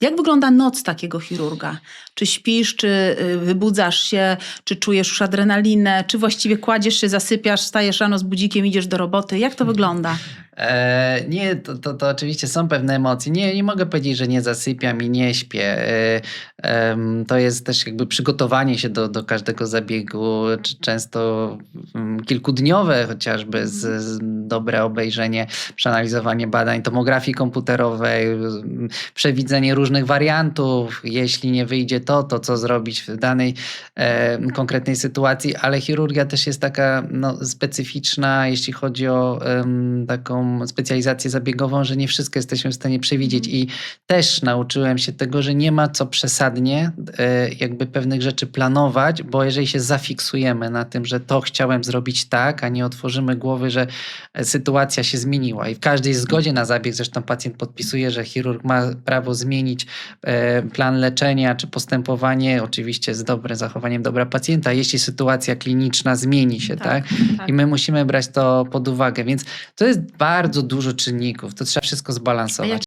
Jak wygląda noc takiego chirurga? Czy śpisz, czy y, wybudzasz się, czy czujesz już adrenalinę, czy właściwie kładziesz się, zasypiasz, stajesz rano z budzikiem, idziesz do roboty? Jak to wygląda? E, nie, to, to, to oczywiście są pewne emocje. Nie, nie mogę powiedzieć, że nie zasypiam i nie śpię. E, to jest też jakby przygotowanie się do, do każdego zabiegu, często mm, kilkudniowe chociażby, z, z dobre obejrzenie, przeanalizowanie badań tomografii komputerowej, mm, przewidzenie różnych wariantów. Jeśli nie wyjdzie to, to co zrobić w danej e, konkretnej sytuacji, ale chirurgia też jest taka no, specyficzna, jeśli chodzi o em, taką specjalizację zabiegową, że nie wszystko jesteśmy w stanie przewidzieć i też nauczyłem się tego, że nie ma co przesadnie e, jakby pewnych rzeczy planować, bo jeżeli się zafiksujemy na tym, że to chciałem zrobić tak, a nie otworzymy głowy, że e, sytuacja się zmieniła i w każdej zgodzie na zabieg zresztą pacjent podpisuje, że chirurg ma prawo zmienić e, plan leczenia czy postępowanie, oczywiście z dobrym zachowaniem dobra pacjenta, jeśli sytuacja kliniczna zmieni się, tak? tak. I my musimy brać to pod uwagę, więc to jest bardzo dużo czynników, to trzeba wszystko zbalansować.